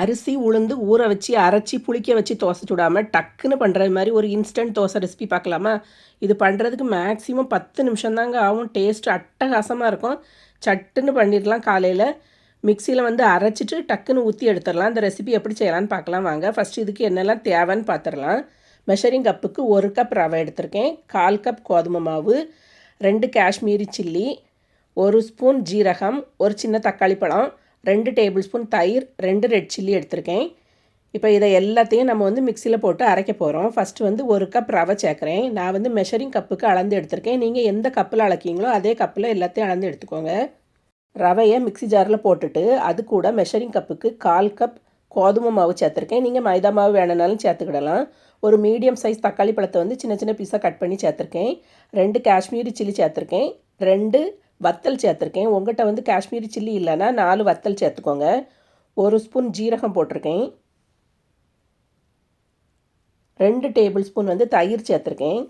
அரிசி உளுந்து ஊற வச்சு அரைச்சி புளிக்க வச்சு தோசை சுடாமல் டக்குன்னு பண்ணுறது மாதிரி ஒரு இன்ஸ்டன்ட் தோசை ரெசிபி பார்க்கலாமா? இது பண்ணுறதுக்கு மேக்ஸிமம் பத்து நிமிஷம் தாங்க ஆகும். டேஸ்ட் அட்டகாசமாக இருக்கும். சட்டுன்னு பண்ணிடலாம் காலையில். மிக்சியில் வந்து அரைச்சிட்டு டக்குன்னு ஊற்றி எடுத்துடலாம். இந்த ரெசிபி எப்படி செய்யலான்னு பார்க்கலாம் வாங்க. ஃபஸ்ட்டு இதுக்கு என்னெல்லாம் தேவைன்னு பார்த்துடலாம். மெஷரிங் கப்புக்கு ஒரு கப் ரவை எடுத்திருக்கேன். கால் கப் கோதுமை மாவு ரெண்டு காஷ்மீரி சில்லி ஒரு ஸ்பூன் ஜீரகம் ஒரு சின்ன தக்காளி பழம் ரெண்டு டேபிள் ஸ்பூன் தயிர் ரெண்டு ரெட் சில்லி எடுத்திருக்கேன். இப்போ இதை எல்லாத்தையும் நம்ம வந்து மிக்சியில் போட்டு அரைக்க போகிறோம் ஃபஸ்ட்டு வந்து ஒரு கப் ரவை சேர்க்குறேன். நான் வந்து மெஷரிங் கப்புக்கு அளந்து எடுத்திருக்கேன். நீங்கள் எந்த கப்பில் அளக்கிங்களோ அதே கப்பில் எல்லாத்தையும் அளந்து எடுத்துக்கோங்க. ரவையை மிக்சி ஜாரில் போட்டுட்டு அது கூட மெஷரிங் கப்புக்கு கால் கப் கோதுமை மாவு சேர்த்துருக்கேன். நீங்கள் மைதா மாவு வேணுனாலும் சேர்த்துக்கிடலாம். ஒரு மீடியம் சைஸ் தக்காளி பழத்தை வந்து சின்ன சின்ன பீஸாக கட் பண்ணி சேர்த்துருக்கேன். ரெண்டு காஷ்மீரி சில்லி சேர்த்துருக்கேன். ரெண்டு வத்தல் சேர்த்துருக்கேன். உங்கள்கிட்ட வந்து காஷ்மீரி சில்லி இல்லைன்னா நாலு வத்தல் சேர்த்துக்கோங்க. ஒரு ஸ்பூன் ஜீரகம் போட்டிருக்கேன். ரெண்டு டேபிள் ஸ்பூன் வந்து தயிர் சேர்த்துருக்கேன்.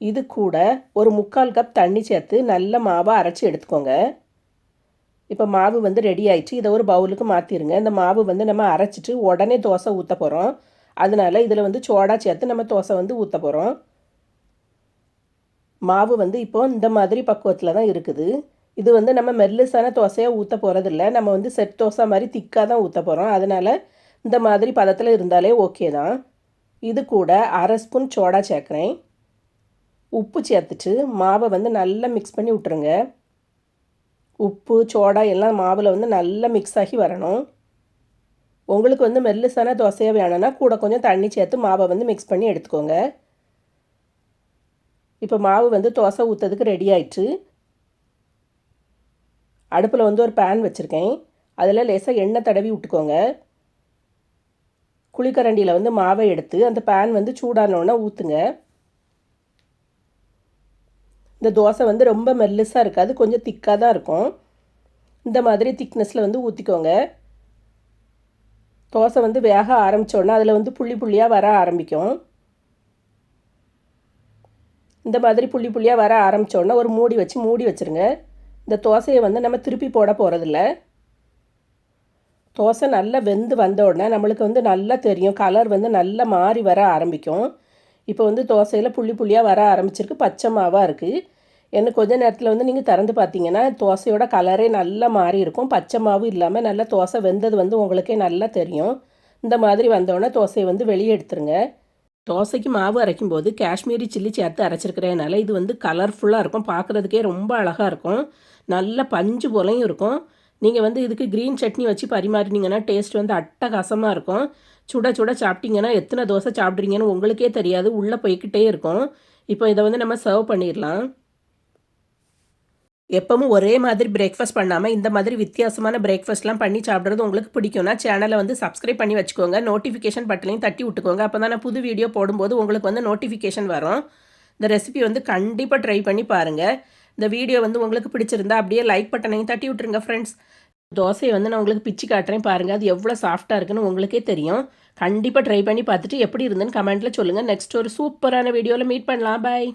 இது கூட ஒரு முக்கால் கப் தண்ணி சேர்த்து நல்ல மாவாக அரைச்சி எடுத்துக்கோங்க. இப்போ மாவு வந்து ரெடி ஆயிடுச்சு. இதை ஒரு பவுலுக்கு மாற்றிடுங்க இந்த மாவு வந்து நம்ம அரைச்சிட்டு உடனே தோசை ஊற்ற போகிறோம் அதனால் இதில் வந்து சோடா சேர்த்து நம்ம தோசை வந்து ஊற்ற போகிறோம் மாவு வந்து இப்போது இந்த மாதிரி பக்குவத்தில் தான் இருக்குது. இது வந்து நம்ம மெல்லுசான தோசையாக ஊற்ற போகிறதில்ல நம்ம வந்து செட் தோசை மாதிரி திக்காக தான் ஊற்ற போகிறோம் அதனால் இந்த மாதிரி பதத்தில் இருந்தாலே ஓகே தான். இது கூட அரை ஸ்பூன் சோடா சேர்க்குறேன். உப்பு சேர்த்துட்டு மாவை வந்து நல்லா மிக்ஸ் பண்ணி விட்டுருங்க. உப்பு சோடா எல்லாம் மாவில் வந்து நல்லா மிக்ஸ் ஆகி வரணும். உங்களுக்கு வந்து மெல்லுசான தோசையாக வேணும்னா கூட கொஞ்சம் தண்ணி சேர்த்து மாவை வந்து மிக்ஸ் பண்ணி எடுத்துக்கோங்க. இப்போ மாவு வந்து தோசை ஊற்றுறதுக்கு ரெடி ஆயிடுச்சு அடுப்பில் வந்து ஒரு பேன் வச்சுருக்கேன். அதில் லேசாக எண்ணெய் தடவி விட்டுக்கோங்க. குழிக்கரண்டியில் வந்து மாவை எடுத்து அந்த பேன் வந்து சூடானோடனே ஊற்றுங்க இந்த தோசை வந்து ரொம்ப மெல்லுசாக இருக்காது கொஞ்சம் திக்காக தான் இருக்கும். இந்த மாதிரி திக்னஸில் வந்து ஊற்றிக்கோங்க தோசை வந்து வேக ஆரம்பித்தோடனே அதில் வந்து புள்ளி புள்ளியாக வர ஆரம்பிக்கும். இந்த மாதிரி புள்ளி புள்ளியாக வர ஆரம்பித்தோடனே ஒரு மூடி வச்சு மூடி வச்சுருங்க. இந்த தோசையை வந்து நம்ம திருப்பி போட போகிறதில்ல தோசை நல்லா வெந்து வந்த உடனே நம்மளுக்கு வந்து நல்லா தெரியும். கலர் வந்து நல்லா மாறி வர ஆரம்பிக்கும். இப்போ வந்து தோசையில் புள்ளி புள்ளியாக வர ஆரம்பிச்சிருக்கு. பச்சை மாவாக இருக்குது என்ன கொஞ்ச நேரத்தில் வந்து நீங்கள் திறந்து பார்த்தீங்கன்னா தோசையோட கலரே நல்லா மாறி இருக்கும். பச்சை மாவு இல்லாமல் நல்லா தோசை வெந்தது வந்து உங்களுக்கே நல்லா தெரியும். இந்த மாதிரி வந்தோடனே தோசையை வந்து வெளியே எடுத்துருங்க. தோசைக்கு மாவு அரைக்கும் போது காஷ்மீரி சில்லி சேர்த்து அரைச்சிருக்கிறதுனால இது வந்து கலர்ஃபுல்லாக இருக்கும். பார்க்குறதுக்கே ரொம்ப அழகாக இருக்கும். நல்ல பஞ்சு போலையும் இருக்கும். நீங்கள் வந்து இதுக்கு க்ரீன் சட்னி வச்சு பரிமாறினீங்கன்னா டேஸ்ட் வந்து அட்டகாசமாக இருக்கும். சுட சுட சாப்பிட்டீங்கன்னா எத்தனை தோசை சாப்பிட்றீங்கன்னு உங்களுக்கே தெரியாது. உள்ளே போய்கிட்டே இருக்கும். இப்போ இதை வந்து நம்ம சர்வ் பண்ணிடலாம். எப்பவும் ஒரே மாதிரி பிரேக்ஃபாஸ்ட் பண்ணாமல் இந்த மாதிரி வித்தியாசமான பிரேக்ஃபாஸ்ட்லாம் பண்ணி சாப்பிட்றது உங்களுக்கு பிடிக்கும்னா சேனலை வந்து சப்ஸ்கிரைப் பண்ணி வச்சுக்கோங்க. நோட்டிஃபிகேஷன் பட்டனையும் தட்டி விட்டுக்கோங்க. அப்போ தான் நான் புது வீடியோ போடும்போது உங்களுக்கு வந்து நோட்டிஃபிகேஷன் வரும். இந்த ரெசிபி வந்து கண்டிப்பாக ட்ரை பண்ணி பாருங்கள் இந்த வீடியோ வந்து உங்களுக்கு பிடிச்சிருந்தா அப்படியே லைக் பட்டனையும் தட்டி விட்டுருங்க ஃப்ரெண்ட்ஸ் தோசையை வந்து நான் உங்களுக்கு பிச்சு காட்டுறேன் பாருங்கள் அது எவ்வளோ சாஃப்டாக இருக்குன்னு உங்களுக்கே தெரியும். கண்டிப்பாக ட்ரை பண்ணி பார்த்துட்டு எப்படி இருந்துன்னு கமெண்ட்டில் சொல்லுங்கள் நெக்ஸ்ட் ஒரு சூப்பரான வீடியோவில் மீட் பண்ணலாம். பாய்